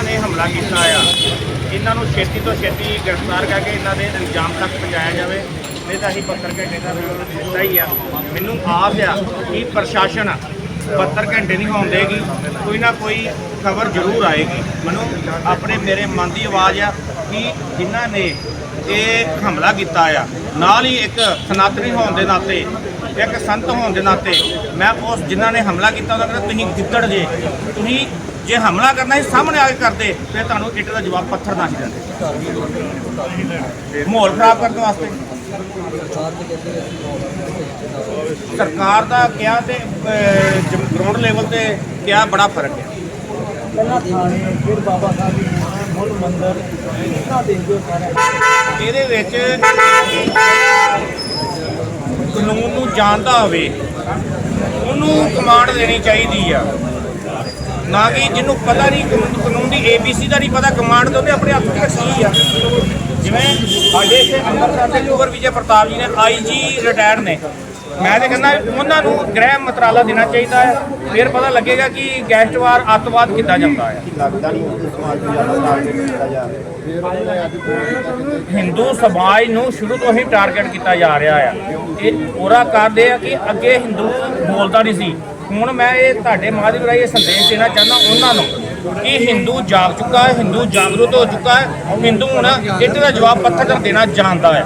ਹਮਲਾ ਕੀਤਾ ਆ। ਇਹਨਾਂ ਨੂੰ ਛੇਤੀ ਤੋਂ ਛੇਤੀ ਗ੍ਰਿਫਤਾਰ ਕਰਕੇ ਇਹਨਾਂ ਦੇ ਇਲਜ਼ਾਮ ਤੱਕ ਪਹੁੰਚਾਇਆ ਜਾਵੇ। ਨਹੀਂ ਤਾਂ ਅਸੀਂ 72 ਘੰਟੇ ਦਾ ਵਿਰੋਧ ਦਿੱਤਾ ਹੀ ਆ। ਮੈਨੂੰ ਆਸ ਆ ਕਿ ਪ੍ਰਸ਼ਾਸਨ 72 ਘੰਟੇ ਨਹੀਂ ਹੋਣ ਦੇਗੀ। ਕੋਈ ਨਾ ਕੋਈ ਖਬਰ ਜ਼ਰੂਰ ਆਏਗੀ। ਮੈਨੂੰ ਆਪਣੇ ਮੇਰੇ ਮਨ ਦੀ ਆਵਾਜ਼ ਆ ਕਿ ਜਿਨ੍ਹਾਂ ਨੇ ਇਹ ਹਮਲਾ ਕੀਤਾ ਆ, ਨਾਲ ਹੀ ਇੱਕ ਸਨਾਤਨੀ ਹੋਣ ਦੇ ਨਾਤੇ, ਇੱਕ ਸੰਤ ਹੋਣ ਦੇ ਨਾਤੇ, ਮੈਂ ਉਸ ਜਿਨ੍ਹਾਂ ਨੇ ਹਮਲਾ ਕੀਤਾ ਉਹਨਾਂ ਕਹਿੰਦਾ ਤੁਸੀਂ ਗਿੱਦੜ ਜੇ। ਤੁਸੀਂ ਜੇ ਹਮਲਾ ਕਰਨਾ ਸੀ ਸਾਹਮਣੇ ਆ ਕੇ ਕਰਦੇ ਫਿਰ ਤੁਹਾਨੂੰ ਇੱਟ ਦਾ ਜਵਾਬ ਪੱਥਰ ਨਾਲ ਹੀ ਦਿੰਦੇ। ਮਾਹੌਲ ਖਰਾਬ ਕਰਨ ਵਾਸਤੇ। ਸਰਕਾਰ ਦਾ ਕਿਹਾ ਤੇ ਗਰਾਊਂਡ ਲੈਵਲ ਤੇ ਕਿਹਾ ਬੜਾ ਫ਼ਰਕ ਹੈ। ਪਹਿਲਾਂ ਥਾਣੇ ਫਿਰ ਬਾਬਾ ਸਾਹਿਬ ਦੀ ਥਾਂ ਮੁੱਢ ਮੰਦਰ ਕਿੰਨਾ ਦੇਖਦੇ ਹੋ ਸਾਰਾ। ਇਹਦੇ ਵਿੱਚ ਕਾਨੂੰਨ ਨੂੰ ਜਾਣਦਾ ਹੋਵੇ ਉਹਨੂੰ ਕਮਾਂਡ ਦੇਣੀ ਚਾਹੀਦੀ ਆ। ਨਾ ਕਿ ਜਿਹਨੂੰ ਪਤਾ ਨਹੀਂ, ਕਾਨੂੰਨ ਕਾਨੂੰਨ ਦੀ ਏਬੀਸੀ ਦਾ ਨਹੀਂ ਪਤਾ ਕਮਾਂਡ ਤੋਂ ਉਹਨੇ ਆਪਣੇ ਹੱਥ ਵਿੱਚ ਰੱਖੀ ਆ। ਜਿਵੇਂ ਸਾਡੇ ਇੱਥੇ ਅੰਮ੍ਰਿਤਸਰ ਦੇ ਕੁਵਰ ਵਿਜੇ ਪ੍ਰਤਾਪ ਜੀ ਨੇ ਆਈਜੀ ਰਿਟਾਇਰਡ ਨੇ। ਮੈਂ ਤੇ ਕਹਿੰਦਾ, ਉਹਨਾਂ ਨੂੰ ਗ੍ਰਹਿ ਮੰਤਰਾਲਾ ਦੇਣਾ ਚਾਹੀਦਾ ਹੈ। ਫਿਰ ਪਤਾ ਲੱਗੇਗਾ ਕਿ ਗੈਂਗਸਟਰ ਅੱਤਵਾਦ ਕਿੱਦਾਂ ਜਾਂਦਾ ਹੈ। ਹਿੰਦੂ ਸਮਾਜ ਨੂੰ ਸ਼ੁਰੂ ਤੋਂ ਹੀ ਟਾਰਗੇਟ ਕੀਤਾ ਜਾ ਰਿਹਾ ਆ। ਇਹ ਪੂਰਾ ਕਰਦੇ ਆ ਕਿ ਅੱਗੇ ਹਿੰਦੂ ਬੋਲਦਾ ਨਹੀਂ ਸੀ। ਹੁਣ ਮੈਂ ਇਹ ਤੁਹਾਡੇ ਮਾਧਿਅਮ ਰਾਹੀਂ ਇਹ ਸੰਦੇਸ਼ ਦੇਣਾ ਚਾਹੁੰਦਾ ਉਹਨਾਂ ਨੂੰ ਕਿ ਹਿੰਦੂ ਜਾਗ ਚੁੱਕਾ ਹੈ ਹਿੰਦੂ ਜਾਗਰੂਕ ਹੋ ਚੁੱਕਾ ਹੈ ਹਿੰਦੂ ਹੁਣ ਇੱਟ ਦਾ ਜਵਾਬ ਪੱਥਰ ਨਾਲ ਦੇਣਾ ਜਾਣਦਾ ਹੈ।